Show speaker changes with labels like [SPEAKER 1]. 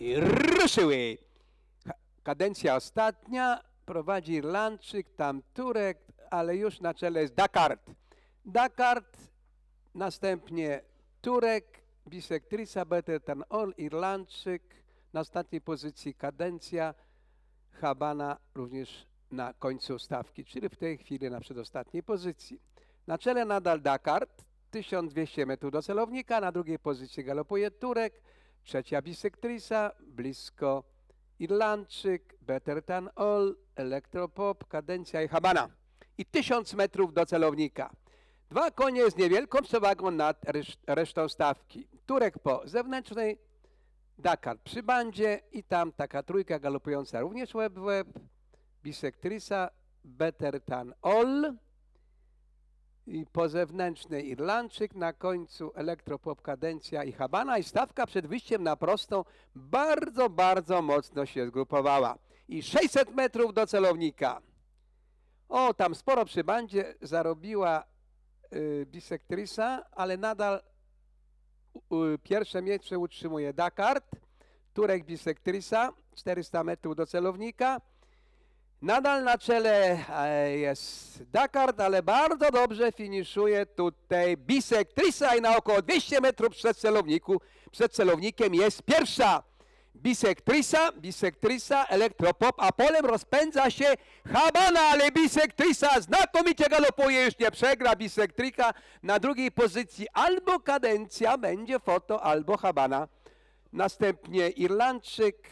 [SPEAKER 1] I ruszyły. Kadencja ostatnia, prowadzi Irlandczyk, tam Turek, ale już na czele jest Dakart. Dakart, następnie Turek, bisektrisa, Better Than All, Irlandczyk, na ostatniej pozycji kadencja, Habana również na końcu stawki, czyli w tej chwili na przedostatniej pozycji. Na czele nadal Dakart, 1200 metrów do celownika, na drugiej pozycji galopuje Turek, trzecia bisektrisa, blisko Irlandczyk, Better Than All, Elektropop, Kadencja i Habana. I 1000 metrów do celownika. Dwa konie z niewielką przewagą nad resz- resztą stawki. Turek po zewnętrznej, Dakar przy bandzie i tam taka trójka galopująca również łeb w łeb. Bisektrisa, Better Than All i po zewnętrznej Irlandczyk, na końcu Elektropop, Kadencja i Habana i stawka przed wyjściem na prostą bardzo, bardzo mocno się zgrupowała. I 600 metrów do celownika. O, tam sporo przy bandzie zarobiła y, Bisektrisa, ale nadal u- pierwsze miejsce utrzymuje Dakart, Turek Bisektrisa, 400 metrów do celownika. Nadal na czele e, jest Dakart, ale bardzo dobrze finiszuje tutaj Bisektrisa i na około 200 metrów przed, celowniku, przed celownikiem jest pierwsza Bisektrisa, Bisektrisa, Elektropop, a polem rozpędza się Habana, ale Bisektrisa znakomicie galopuje, już nie przegra Bisektrika. Na drugiej pozycji albo kadencja, będzie foto, albo Habana. Następnie Irlandczyk,